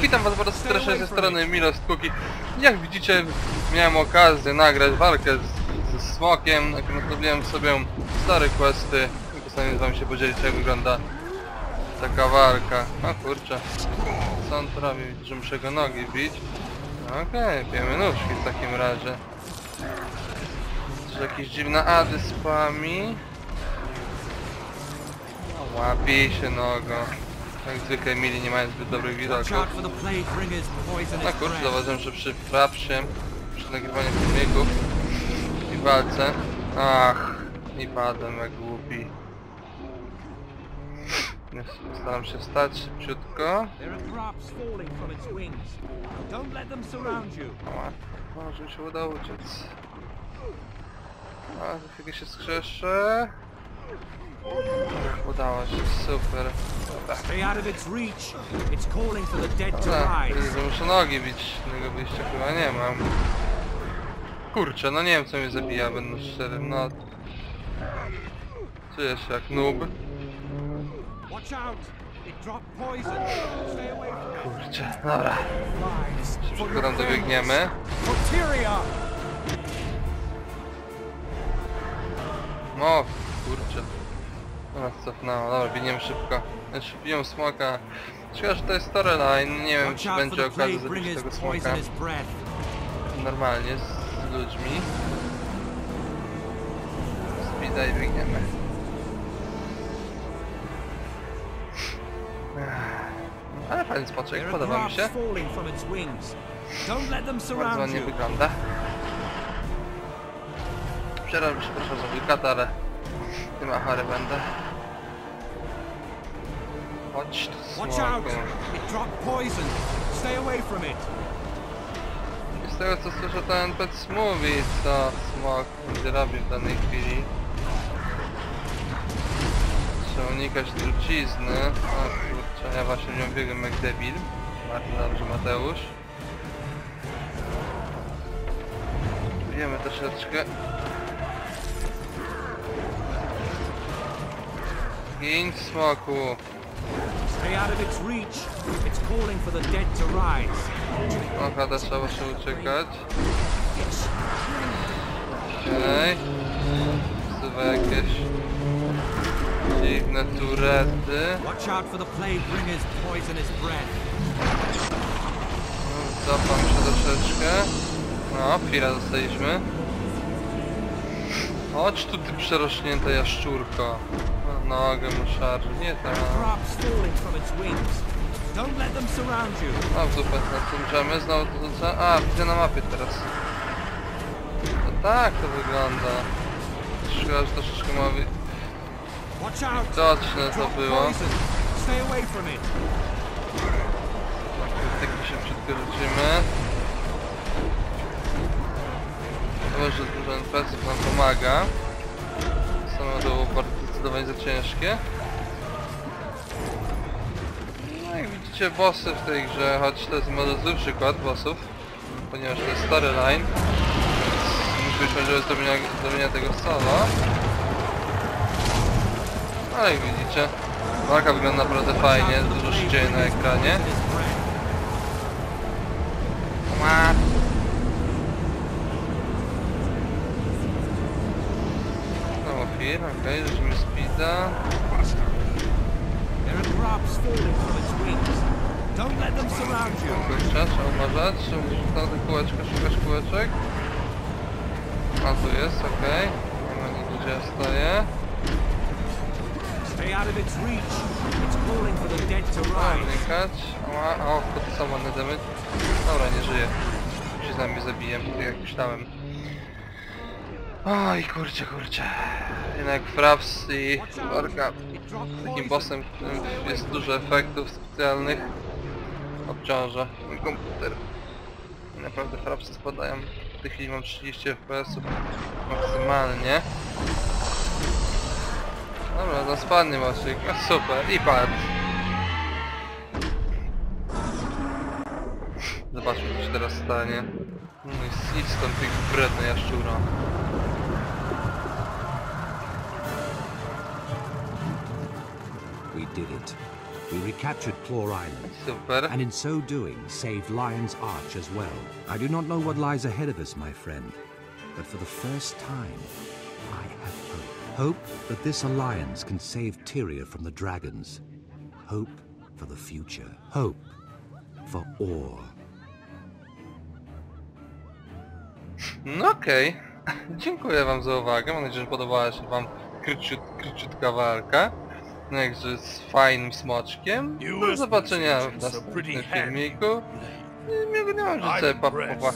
Witam was bardzo serdecznie ze strony Milos Kuki. Jak widzicie, miałem okazję nagrać walkę z, ze Smokiem. Natomiast zrobiłem sobie stare questy i postanowiłem z wami się podzielić jak wygląda taka walka. No kurczę, co on robi? Że muszę go nogi bić. Okej, bijemy nóżki w takim razie. Czy jakieś dziwne ady spami? No, łapie się nogo. Jak zwykle mili nie mają zbyt dobrych widoków. Na kurczę zauważyłem, że przy frapsie, przy nagrywaniu filmików i walce, ach, i padłem jak głupi. Staram się wstać szybciutko. Ała, może mi się uda uciec. A, za chwilę się skrzeszę. Udało się, super. Stay out of its reach. It's calling for the dead to rise. muszę nogi bić, innego wyjścia chyba nie mam. Kurczę, no nie wiem co mnie zabija, będę szczery, no... Czuję się jak noob. Watch out. It dropped poison. Stay away from Kurczę, dobra. Szybko tam dobiegniemy. O, kurczę. Teraz cofnęło, dobra, biegniemy szybko. Znaczy, biją smoka. Szkoda, że to jest storyline, nie wiem czy będzie okazja zabić tego smoka normalnie z ludźmi. Speeda i biegniemy. Ale fajny are podoba mi się. Bardzo ładnie you. wygląda. Przerażam się proszę za wilkata, ale nie ma chary będę. Chodź tu Watch out. It dropped poison. Stay away from it. I z tego co słyszę to NPC mówi co smok będzie robił w danej chwili. Trzeba unikać trucizny. O kurczę, ja właśnie nią biegłem jak debil. Bardzo dobrze Mateusz. Wiemy troszeczkę. Gin smoku. Stay out of its reach. It's calling for the dead to rise. O, chyba trzeba się uciekać. Okej. Wzywa jakieś dziwne turety. Watch out for the plague bringer's poisonous breath. No, Cofam się troszeczkę. No, chwilę dostaliśmy. Chodź tu ty przerośnięta jaszczurko. No, Nogę mu szarży, nie tam. A w dupę natęczamy, znowu to co? A, widzę na mapie teraz. No tak to wygląda. Szkoda, że troszeczkę ma wy... Widoczne to było. poison. Stay away Może dużo NPC-ów nam pomaga. Samo to było bardzo zdecydowanie za ciężkie. No jak widzicie bossy w tej grze, choć to jest może zły przykład bossów, ponieważ to jest storyline, więc musi być możliwe zrobienia, zrobienia tego solo. Ale jak widzicie, walka wygląda naprawdę fajnie, dużo się dzieje na ekranie. Ła. Znowu chwilę, okej, żeśmy speeda. There are crops falling from its wings. Don't let them surround you. Kurczę, trzeba uważać, trzeba tam te kółeczka, szukasz kółeczek. A tu jest, okej. Nie ma nigdzie gdzie ja stoję. Stay out of its reach. It's calling for the dead to rise. unikać. Ała, o, to samo damage. Dobra, nie żyje. Się z nami zabiję, tak jak myślałem. Oj, kurczę, kurczę. Jednak Fraps i Orka dropped takim bossem, w którym jest dużo efektów specjalnych, obciąża mój komputer. Naprawdę frapsy spadają. W tej chwili mam 30 fps maksymalnie. Dobra, no spadnie. No super, i padł. Zobaczmy co się teraz stanie. No i idź stąd jaszczura. We did it. We recaptured Claw Island, Super. and in so doing, saved Lion's Arch as well. I do not know what lies ahead of us, my friend, but for the first time, I have hope. Hope that this alliance can save Tyria from the dragons. Hope for the future. Hope for all. No okej. Dziękuję wam za uwagę. Mam nadzieję, że podobała się wam króciut, króciutka walka. No jakże z fajnym smoczkiem. Do zobaczenia w następnym filmiku. I miłego dnia życzę, pa, pa, pa.